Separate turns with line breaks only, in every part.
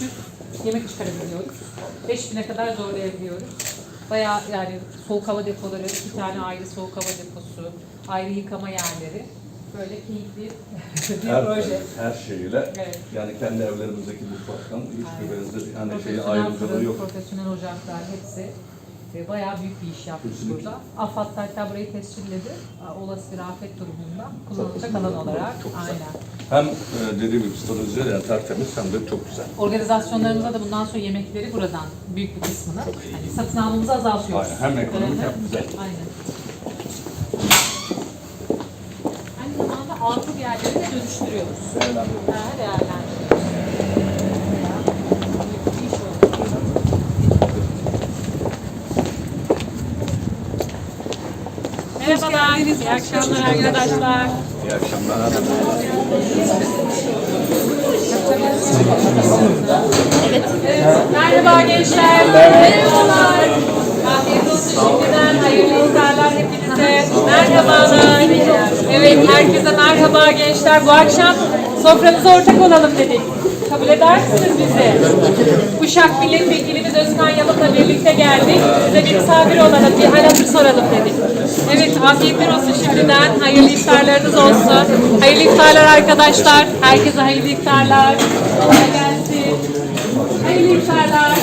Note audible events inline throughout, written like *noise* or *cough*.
500 yemek çıkarabiliyoruz. 5000'e kadar zorlayabiliyoruz. Bayağı yani soğuk hava depoları, iki tane ayrı soğuk hava deposu, ayrı yıkama yerleri. Böyle keyifli bir *laughs*
Her,
proje.
her şeyiyle
Evet.
yani kendi evlerimizdeki mutfaktan hiçbir
Aynen.
benzeri yani şey
Profesyonel
ayrımcılığı yok.
profesyonel ocaklar hepsi. E, bayağı büyük bir iş yaptık
Kesinlikle.
burada. AFAD hatta burayı tescilledi. Olası bir afet durumunda kullanılacak alan olarak.
Çok güzel.
Aynen.
Hem e, dediğim gibi strateji yani tertemiz hem de çok güzel.
Organizasyonlarımıza da bundan sonra yemekleri buradan büyük bir kısmını hani satın almamızı azaltıyoruz.
Aynen. Hem ekonomik hem güzel.
Aynen. Aynı zamanda altı yerleri de dönüştürüyoruz.
Değerlendiriyoruz.
Değerlendiriyoruz. Bayağı büyük bir iş oldu. Merhabalar, iyi akşamlar arkadaşlar.
İyi akşamlar.
Merhaba gençler. Merhabalar. Afiyet olsun şimdiden. Hayırlı iftarlar hepinize. Merhabalar. Evet herkese merhaba gençler. Bu akşam soframıza ortak olalım dedik. Kabul eder misiniz bizi? Uşak Milletvekilimiz Özkan Yalın'la birlikte geldik. Size bir misafir olalım, bir hal hatır soralım dedik. Evet, afiyetler olsun şimdiden. Hayırlı iftarlarınız olsun. Hayırlı iftarlar arkadaşlar. Herkese hayırlı iftarlar. Kolay gelsin. Hayırlı iftarlar.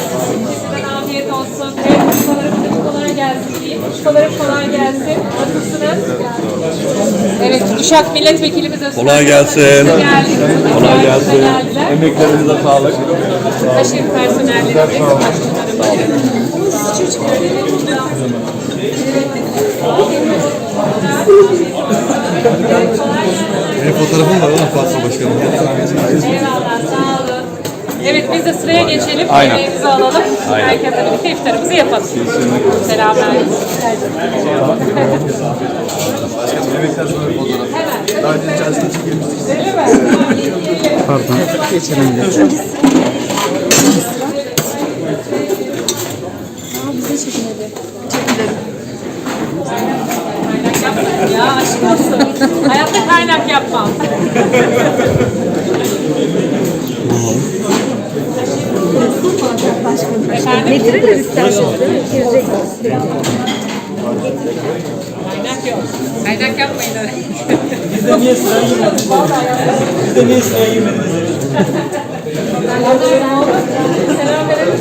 Şimdiden afiyet olsun. Evet, gelsin diyeyim. Kupalarım kolay gelsin. Nasılsınız? Evet, Uşak Milletvekilimiz Özkan
Kolay gelsin. Kolay gelsin. Emeklerinize sağlık.
Taşıyım personellerimiz, başkanlarımız.
Benim fotoğrafım var oğlum Fatma Başkanım.
Eyvallah. Evet, biz de sıraya geçelim.
Aynen.
Yemeğimizi alalım. Herkesle birlikte iftarımızı yapalım. Selamünaleyküm. Hemen.
Daha önce içerisinde çekilmiştik.
Öyle mi?
Pardon. Geçelim.
Kaynak yapmayın ya, aşk olsun. Hayatta kaynak yapmam. *laughs* Efendim?
Getirirler isterseniz.
Kaynak yok. Kaynak yapmayın.
Bizde niye sıraya girmediniz? Bizde niye sıraya girmediniz?
Selam verelim.